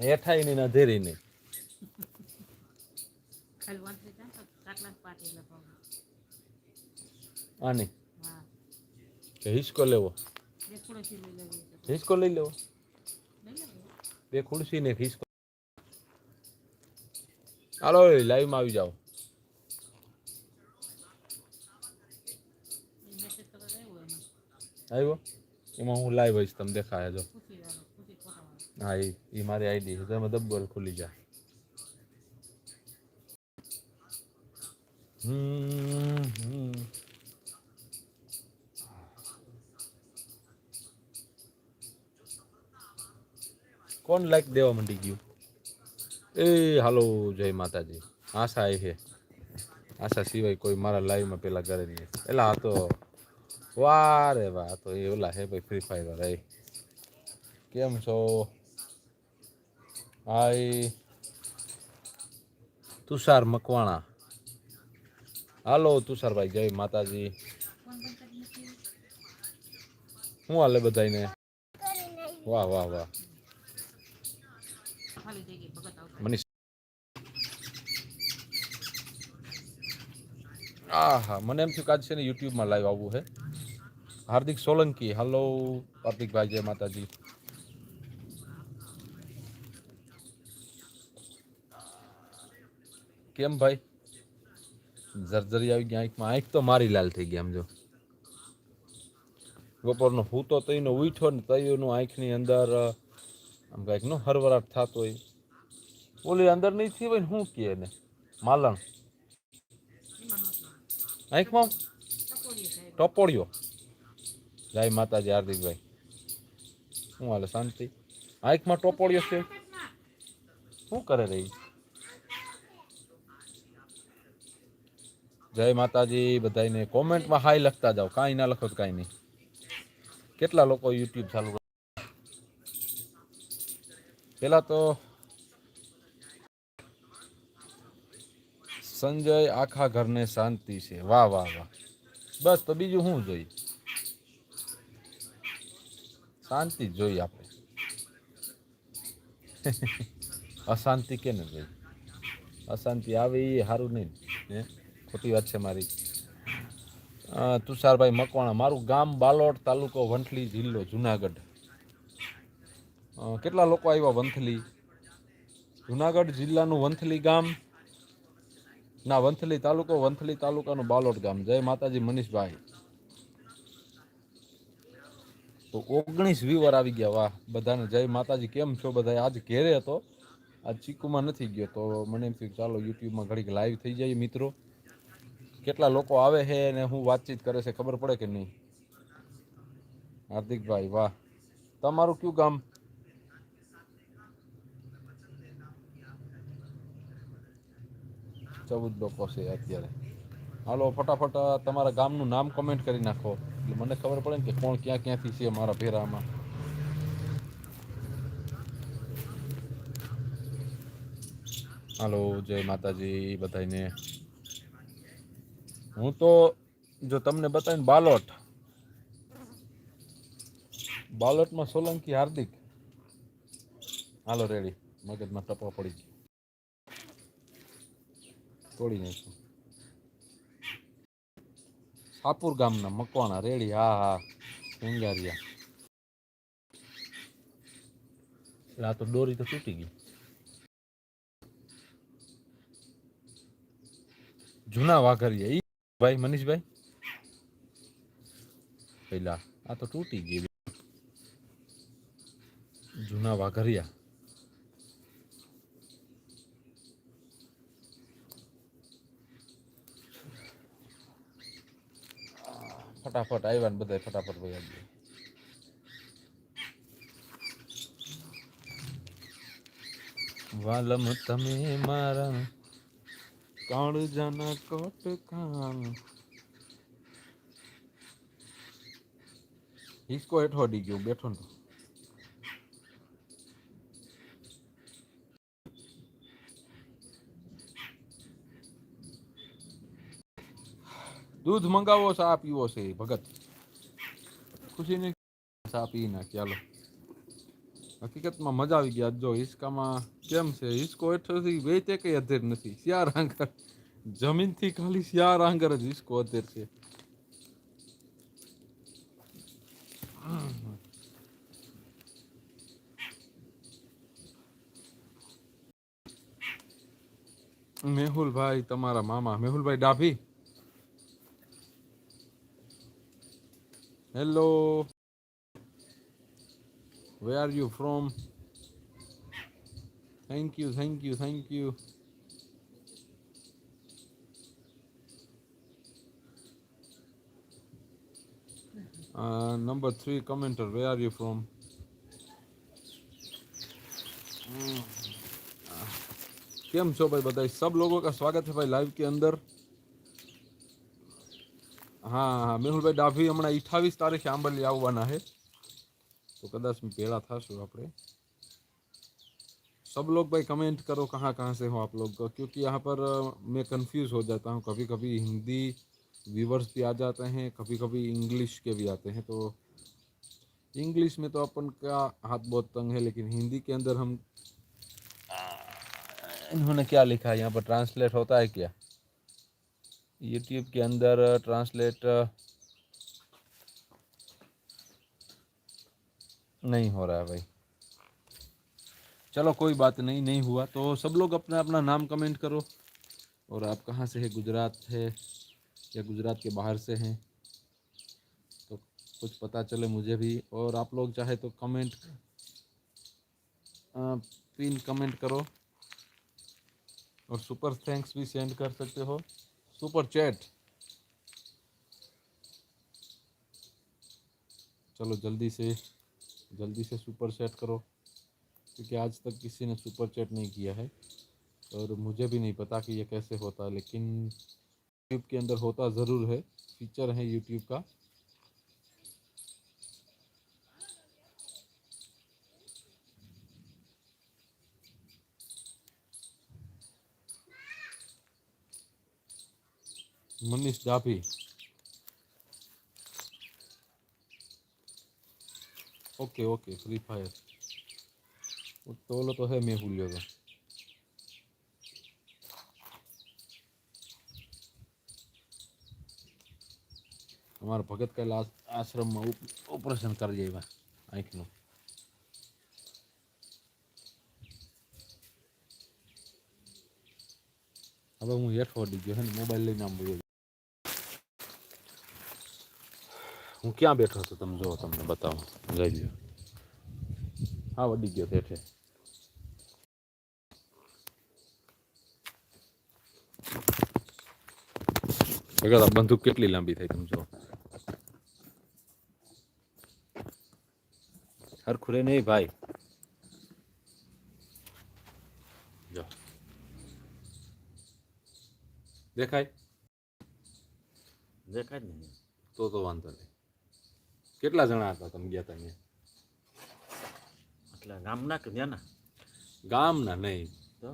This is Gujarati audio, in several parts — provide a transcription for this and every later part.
હેઠાઈ ની ના ધેરી ની ખાલી વાંચી જાય તો કાટલા જ પાટી લખવા આની હા કે હિસકો લેવો બે ખુરશી લઈ લેવી તો હિસકો લઈ લેવો લઈ લેવી બે ખુરશી ને એક હિસકો હાલો લાઈવ માં આવી જાઓ એ મેસેજ તો આવ્યો એમાં આવ્યો એમાં હું લાઈવ હઈશ તમને દેખાય જો હા એ ઈ મારી આઈડી છે તેમાં દબ્બલ ખુલી જાય હમ, હમ. કોણ લાઈક દેવા માંડી ગયું એ હાલો જય માતાજી આશા એ છે આશા સિવાય કોઈ મારા લાઈવમાં પેલા કરે નહીં એલા આ તો વાહ રે વાહ આ તો એ ઓલા હે ભાઈ ફ્રી ફાયર વાળા એ કેમ છો હાય. તુષાર મકવાણા. હાલો તુષારભાઈ, જય માતાજી. શું હાલે બધાને વાહ વાહ વાહ. મનીષ હા હા મને એમ થયું કે આજ છે ને યુટ્યુબમાં લાઈવ આવવું છે. હાર્દિક સોલંકી, હાલો. હાર્દિકભાઈ, જય માતાજી. કેમ ભાઈ? જર્જરી આવી ગયા આંખમાં. આંખ તો મારી લાલ થઈ આમ જો. બપોરનો હું તો તઈનો ઉઠ્યો ને તઈનું આંખની અંદર આમ કાંઈક નો હરવરાટ થતો હોય. ઓલી અંદર નહીં થઈ હોય ને શું કહે એને? માલણ. આંખમાં? ટપોળ્યો. જય માતાજી હાર્દિકભાઈ. શું હાલે શાંતિ? આંખમાં ટોપોળ્યો છે? શું કરે રહી જય માતાજી બધાને કોમેન્ટમાં હાઈ લખતા જાઓ. કાંઈ ના લખો કાંઈ નહીં. કેટલા લોકો યુટ્યુબ ચાલુ? પેલા તો સંજય આખા ઘરને શાંતિ છે. વાહ વાહ વાહ. બસ, તો બીજું શું જોઈએ? શાંતિ જોઈએ આપણે. અશાંતિ કેને જોઈએ? અશાંતિ આવે એ સારું નહીં. હે? ખોટી વાત છે મારી. તુષારભાઈ મકવાણા, મારું ગામ બાલોટ તાલુકો વંથલી જિલ્લો, જુનાગઢ. કેટલા લોકો આવ્યા વંથલી? જુનાગઢ જિલ્લાનું વંથલી ગામ? ના, વંથલી તાલુકો, વંથલી તાલુકાનું બાલોટ ગામ. જય માતાજી મનીષભાઈ. તો ઓગણીસ વ્યુઅર આવી ગયા. વાહ, બધાને જય માતાજી. કેમ છો બધા આજ ઘેરે હતો. આજ ચીકુમાં નથી ગયો. તો મને એમ થયું, ચાલો યુટ્યુબમાં ઘડીક લાઈવ થઈ જાય મિત્રો. કેટલા લોકો આવે છે અને હું વાતચીત કરે છે, ખબર પડે કે નહીં? હાર્દિકભાઈ, વાહ. તમારું કયું ગામ? ચૌદ લોકો છે અત્યારે. હાલો, ફટાફટ તમારા ગામનું નામ કમેન્ટ કરી નાખો. એટલે મને ખબર પડે ને કે કોણ ક્યાં ક્યાંથી છે મારા ભેરામાં. હાલો, જય માતાજી બધાને હું તો જો તમને બતાવીને બાલોટ. બાલોટમાં સોલંકી હાર્દિક. હાલો રેડી. મગજમાં ટપા પડી ગયો. તોડી નાખ્યું. સાપુર ગામના મકવાના રેડી. હા હા. એટલે આ તો દોરી તો તૂટી ગઈ. જૂના વાઘરિયા ભાઈ મનીષભાઈ પેલા આ તો તૂટી ગઈ જૂના વાઘરિયા ફટાફટ આવ્યા ને બધા ફટાફટ ભાઈ આવી વાલમ તમે મારા કાળજાના કોટ કાન હિસકો હેઠો અડી ગયો બેઠો ને તો. દૂધ મંગાવો ચા પીવો છે ભગત ખુશી ને ચા પી નાખી હાલો હકીકતમાં મજા આવી ગયા જો હિસકામાં કેમ છે? હિસકો હેઠળથી વેચે કઈ અધેર નથી. શિયાર આંગર. જમીનથી ખાલી શિયાર આંગર જ હિસકો અધેર છે. મેહુલભાઈ, તમારા મામા. મેહુલભાઈ Dabhi. Hello Where are you from? Thank you, thank you, thank you. Uh, number three commenter, where are you from? केम छो भाई बताइए सब लोगों का स्वागत है भाई लाइव के अंदर હા હા મેહુલભાઈ ડાભી હમણાં અઠાવીસ તારીખે આંબલી આવવાના છે में पेड़ा था शो आपने सब लोग भाई कमेंट करो, कहाँ कहाँ से हो आप लोग क्योंकि यहाँ पर मैं कंफ्यूज हो जाता हूँ। कभी कभी हिंदी व्यूवर्स भी आ जाते हैं कभी कभी इंग्लिश के भी आते हैं। तो इंग्लिश में तो अपन का हाथ बहुत तंग है, लेकिन हिंदी के अंदर हम, इन्होंने क्या लिखा है? यहाँ पर ट्रांसलेट होता है क्या? यूट्यूब के अंदर ट्रांसलेट नहीं हो रहा है भाई। चलो, कोई बात नहीं नहीं हुआ तो सब लोग अपना अपना नाम कमेंट करो। और आप कहाँ से है? गुजरात है या गुजरात के बाहर से हैं? तो कुछ पता चले मुझे भी। और आप लोग चाहे तो कमेंट पिन कमेंट करो। और सुपर थैंक्स भी सेंड कर सकते हो। सुपर चैट चलो, जल्दी से जल्दी से सुपर चैट करो, क्योंकि आज तक किसी ने सुपर चैट नहीं किया है और मुझे भी नहीं पता कि ये कैसे होता है, लेकिन यूट्यूब के अंदर होता ज़रूर है फीचर है यूट्यूब का। Manish Dabhi okay okay free fire तोलो तो है मैं भूलियो का हमारे भगत का लास्ट आश्रम में ऑपरेशन कर जाएगा आँख में अब हम हेडफोन दीजिए मोबाइल लेना હું ક્યાં બેઠો હતો તમે જો તમને બતાવું લઈ લ્યો હા વડી ગયો હેઠે ભગત આ બંદૂક કેટલી લાંબી થઈ તમે જો હરખુરે નહીં ભાઈ જો દેખાય દેખાય જ નહીં તો તો વાંધો નહીં કેટલા જણા હતા તમે ગયા હતા અહીંયા? એટલે ગામના કે ત્યાંના? ગામના નહીં.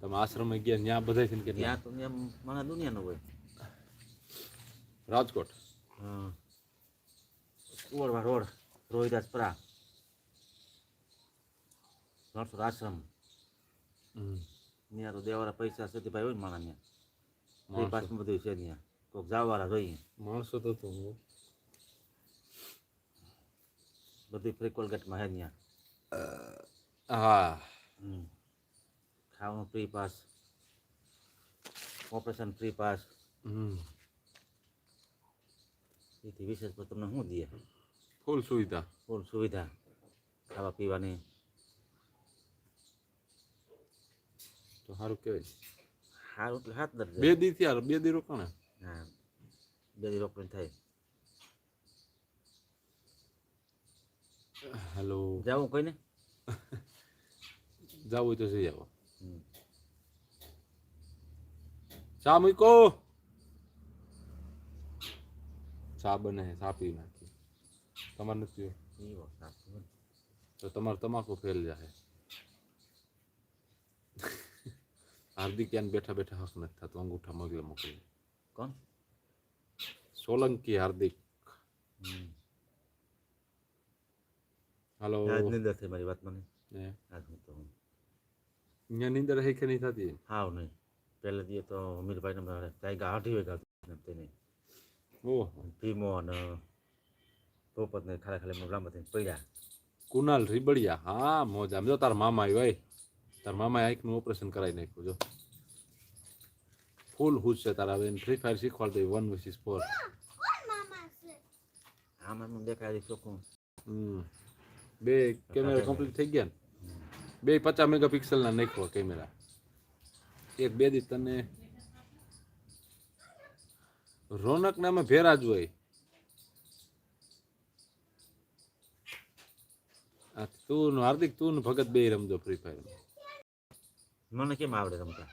તમે આશ્રમે ગયા ત્યાં બધા છે ને ત્યાં તો ત્યાં મને દુનિયાનો હોય. રાજકોટ? હા. કુંવરવા રોડ રોહિદાસપરા. નરસોર આશ્રમ. ત્યાં તો દેવાળા પૈસા સતીભાઈ હોય માણા ત્યાં પાછું બધું છે ત્યાં. કોઈક જવાવાળા જોઈએ. માણસો તો તો હું બધી ફ્રી કોલગેટમાં હે ત્યાં હા હમ. ખાવાનું free pass operation free pass હમ. એથી વિશેષ પર તમને શું દે ફૂલ સુવિધા ફૂલ સુવિધા ખાવા પીવાની તો સારું કહેવાય સારું એટલે હાથ દર્દ બે દી થયા બે દી રોકાણા હા બે દી રોકડી થાય હેલો જાવું કોઈને જાવું હોય તો જઈ આવો હમ. ચા મૂકો ચા બને છે ચા પી નાખી તમારે નથી પીવો? પીવો સાફ હોય. તો તમારે તમાકુ ફેલ જાય હાર્દિક યાન બેઠા બેઠા હક નથી થતું અંગૂઠા મગલે મોકલી કોણ સોલંકી હાર્દિક હમ. હાલો યાદ થઈ દે મારી વાત મને હે આજ હું તો અહીંયા નિંદર હે કે નહીં થતી હાવ નહીં પહેલા દીએ તો અમીરભાઈને મારે કાંઈ ગાંઠી હોય વાગ્યા તેને ઓહો ભીમો અને પોપતને ખાલી ખાલી એમને લાંબા થઈને પડ્યા કુનાલ રીબડિયા હા મોજ જો તાર મામા આવ્યો હોય તાર મામા આંખનું ઓપરેશન કરાવી નાખ્યું જો ફૂલ હુશ છે તારા હવે ફ્રી ફાયર શીખવાડ દે વન વર્સિસ ફોર હા મને દેખાય છે ચોખ્ખું હમ બે કેમેરા કમ્પ્લીટ થઈ ગયા ને? બે પચાસ મેગાપિક્સલના નાખ્યો કેમેરા. એક બે દી તને રોનક નામે ભેરા જ હોય. તું હાર્દિક તું ભગત બે રમજો ફ્રી ફાયર મને કેમ આવડે રમતા?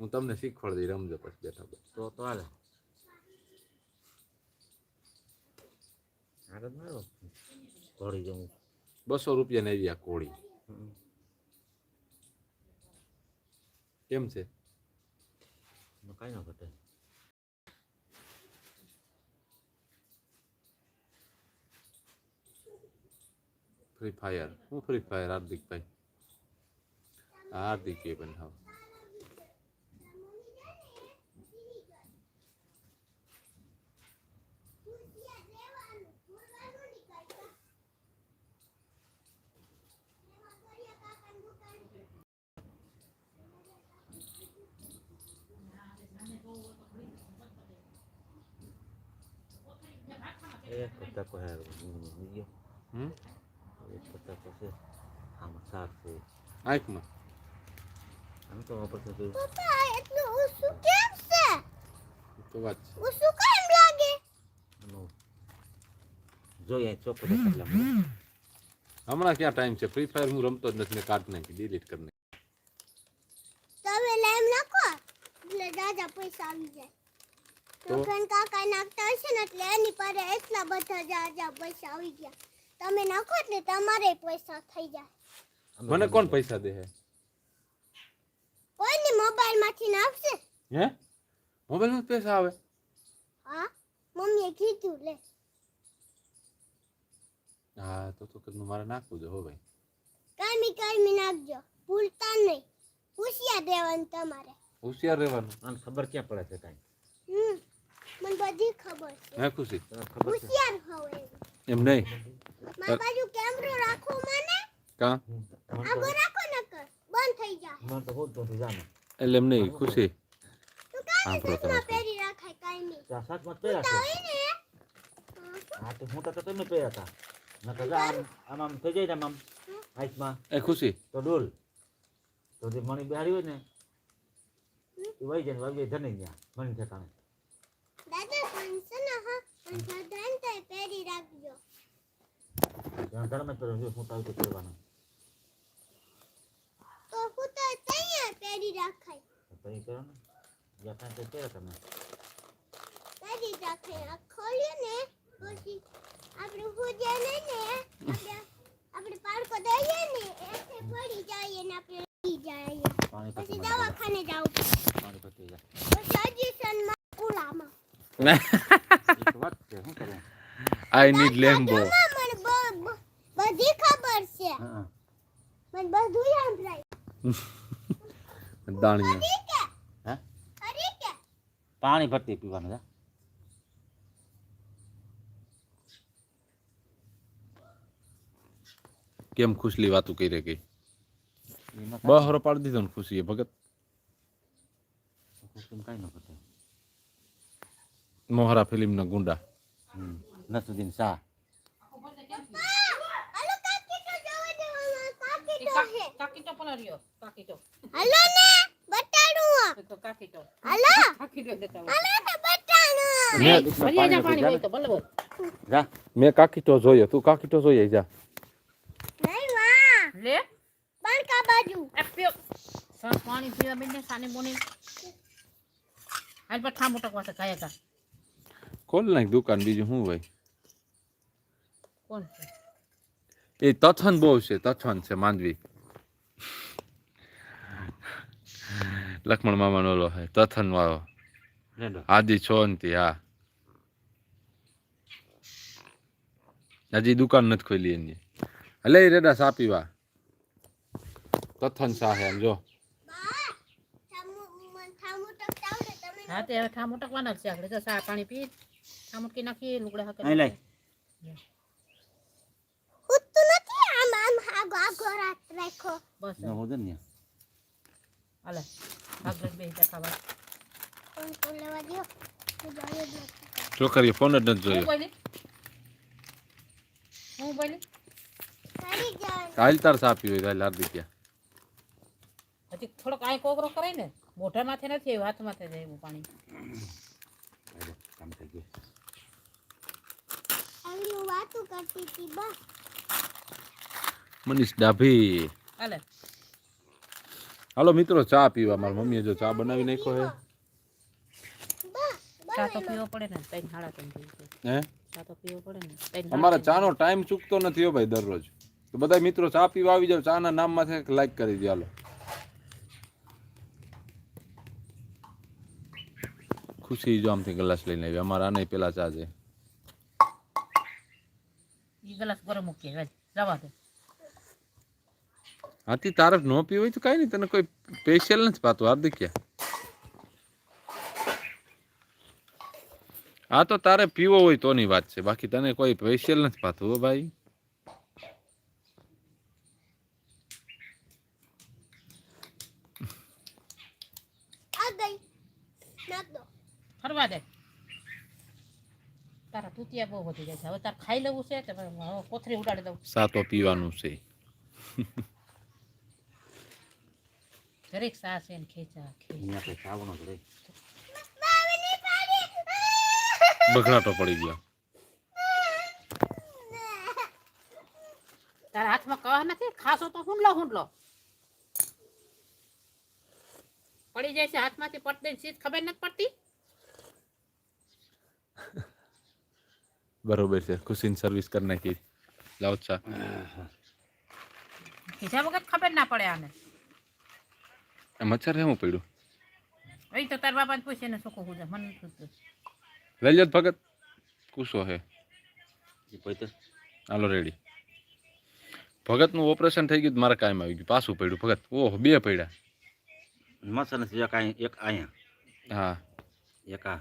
હું તમને શીખવાડી દઈ રમજો પછી બેઠા તો તો હાલે. આગળ મારો. ઘોડી જવું. બસો રૂપિયા ને આવી આ કોળી હમ. કેમ છે એમાં કાંઈ ન ઘટે ફ્રી ફાયર હું ફ્રી ફાયર હાર્દિકભાઈ આ હાર્દિક એ પણ હા એક પત્તા હે ગયો હમ એક પત્તા છે આમાં શાક છે આંખમાં આમ તો વાપરતો તો પપ્પા એટલું ઊંચું કેમ છે એ તો વાત છે ઊંચું કેમ લાગે આનું જોઈએ ચોખ્ખું દેખાય એટલે આમ. હમણાં ક્યાં ટાઈમ છે ફ્રી ફાયર હું રમતો જ નથી મેં કાઢ નાખી ડિલીટ કરી નાખી તમે લાઈમ નાખો એટલે દાદા પૈસા આવી જાય તો? તો કાકા નાખતા હશે ને એટલે એની પાસે એટલા બધા જાજા પૈસા આવી ગયા તમે નાખો એટલે તમારે પૈસા થઈ જાય મને કોણ પૈસા દે હે કોઈની મોબાઈલ માંથી નાખશે હે મોબાઈલમાં જ પૈસા આવે હા મમ્મીએ કીધું લે હા તો તો કદનું મારે નાખવું છે હો ભાઈ કાયમી કાયમી નાખજો ભૂલતા નહીં હોશિયાર રહેવાનું તમારે હોશિયાર રહેવાનું આને ખબર ક્યાં પડે છે કાંઈ હમ મને બધી ખબર છે. હે ખુશી તને ખબર છે. હોશિયાર હોવ એમ. નહીં? મારા બાજુ કેમેરો રાખો મને. કા? આગો રાખો નકર. બંધ થઈ જા તો- મને તો હોત તો જાને. એટલે એમ નહીં ખુશી તો કાઈ સાંભળો તમે ચશ્મા પહેરી રાખાય કાઈ નહીં. જ પહેર્યા તો છે. હોય ને. હા તો હું તો તમે પહેર્યા હતા. નકર જા આમ આમ આમ થઈ જાય ને આમ હાથમાં. એ ખુશી તો ડોલ. તો જે મણી બહારી હોય ને એ વહી જાય ને વહી જાય ધની ગયા મણી ઠેકાણે. ને હા પણ સાધારણ તો પહેરી રાખજો ત્યાં ધર્મ જ પહેરો હું તો આવી પહેરવાનું તો હું તો ત્યાં પહેરી રાખાય પહેરો ને જ્યાં કાંઈ પહેરો તમે પહેરી રાખાય આ ખોલ્યું ને પછી આપણે હુજે ને ને આપણે આપણે પાડકો દઈએ ને એથી પડી જાય ને આપણે જાય પાણી પછી દવાખાને જવું પાણી પતી જાય પછી છે શું કરવું આઈ નીડ લેમ્બો જોમાં મને બ- બ- બધી ખબર છે હા મને બધું સંભળાય દાણિયા ખરી કે હે ખરી કે પાણી ભરતી પીવાનું છે કેમ ખુશલી વાતું કરી ગઈ એમાં બહરો પાડી દીધો ને ખુશીએ ભગત કાંઈ કાંઈ ન ઘટે મોહરા ફિલ્મના ગુંડા હમ નસરુદ્દીન શાહ મેં ભરી જા પાણી હોય તો ભલે બોલ. જા મેં કાકીટો જોયો તું કાકીટો જોઈએ જા લે પણ બાજુ સર પાણી પીવા બેને સાને બોને હાલ પર ઠા મોટો પાસે કાયા કા ખોલ નાખ દુકાન બીજું શું હોય કોણ છે એ તથન બહુ છે તથન છે માંડવી. લક્ષ્મણ મામાનો ઓલો હે તથન વાળો. આદિ છોનતી હા. હજી દુકાન નથી ખોલી એની. હલે રેડા સાપીવા તથન સાહે એમ જો. હા તે હવે ઠામ છે. આપણે ચા પાણી પી ઠામ નાખીએ લુગડા હાકે. લઈ. આમ આગો આગો રાત રાખો બસ ન હોદે ને હાલે આગળ બે ખાવા ફોન કોલ લેવા દ્યો હું જાય જ નથી છોકરીએ ફોન જ નથી હું જોયો બોલી હું બોલી કરી જાય હાલ તાર સા પીવો હાલ હાર્દિક ક્યાં હજી થોડોક આય કોગરો કરે ને મોઢા માથે નથી આવ્યું હાથ માથે જાય એવું પાણી હાલો, કામ થઈ ગયું આવી હું વાતું કરતી હતી બા મનીષ ડાભી. હાલે. મિત્રો ચા પીવા. મારા મમ્મીએ જો ચા બનાવી નાખ્યો હે. અમારા ચા ને ચા ને ટાઈમ ચૂકતો નથી ભાઈ દરરોજ. તો બધા મિત્રો ચા પીવા આવી જાવ ચાના નામમાંથી લાઈક કરી દે હાલો. ખુશી જો આમથી ગ્લાસ લઈને આવી. અમારા આને પેલા ચા છે. ગ્લાસ ગરમ મૂકીએ જવા દે. હાથી તારે ન પીવું હોય તો કાંઈ નહીં તને કોઈ સ્પેશિયલ નથી પાતું હાર્દિક ક્યાં હા તો તારે પીવો હોય તોની વાત છે બાકી તને કોઈ સ્પેશિયલ નથી પાતું હો ભાઈ આ ગઈ નાખ દો ફરવા દે તારા તૂતિયા બહુ વધી જાય છે હવે તારે ખાઈ લેવું છે કે ભાઈ હવે કોથરી ઉડાડી દઉં સા તો પીવાનું છે જરીક સાસ એને ખેંચા ખેંચ અહીંયા કઈ ખાવાનું જ રહી બાવે ની પાડી બગડાટો પડી ગયો તારા હાથમાં કહ નથી ખાસો તો હુંડલો હુંડલો પડી જાય છે હાથમાંથી પડતી ચીજ ખબર નથી પડતી બરોબર છે ખુશીની સર્વિસ કરી નાખી લાવો ચા ખીચા વગર ખબર ના પડે આને આ મચ્છર હેવું પડ્યું? એ તો તાર બાપા પૂછીને શું કહું મને નથી પૂછતું. ભગત કુશો હે. હાલો રેડી ભગતનું ઓપરેશન થઈ ગયું તો મારે કાયમ આવી ગયું. પાછું પડ્યું ભગત. ઓહો બે પડ્યા. મસ્ત નથી એક અહીંયા એક અહીંયા હા. એક આ.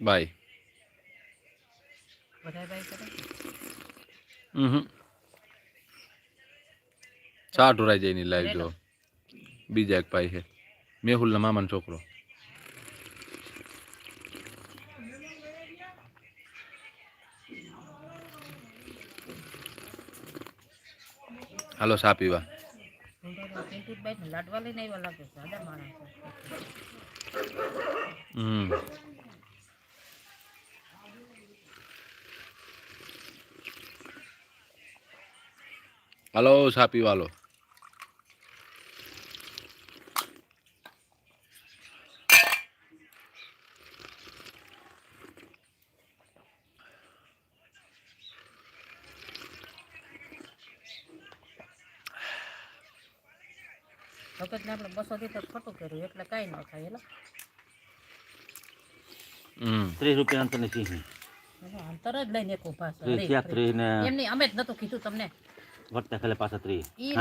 બાય. કરે? હમ. ચા ઢોરાઈ જાય ની લાઈવ જો બીજા એક ભાઈ છે. મેહુલના મામાનો છોકરો. હાલો સા પીવા. હમ. હાલો સા પીવા હાલો ભગત ને આપણે બસો થી તો ખોટું કર્યું એટલે કઈ ન થાય એટલે હમ. ત્રીસ રૂપિયા તને સિંહ એનો અંતર જ લઈને એક ઊભા છે. ને એમની અમે જ નતું કીધું તમને. વર્તા ખાલે પાછા ત્રીસ. ઈ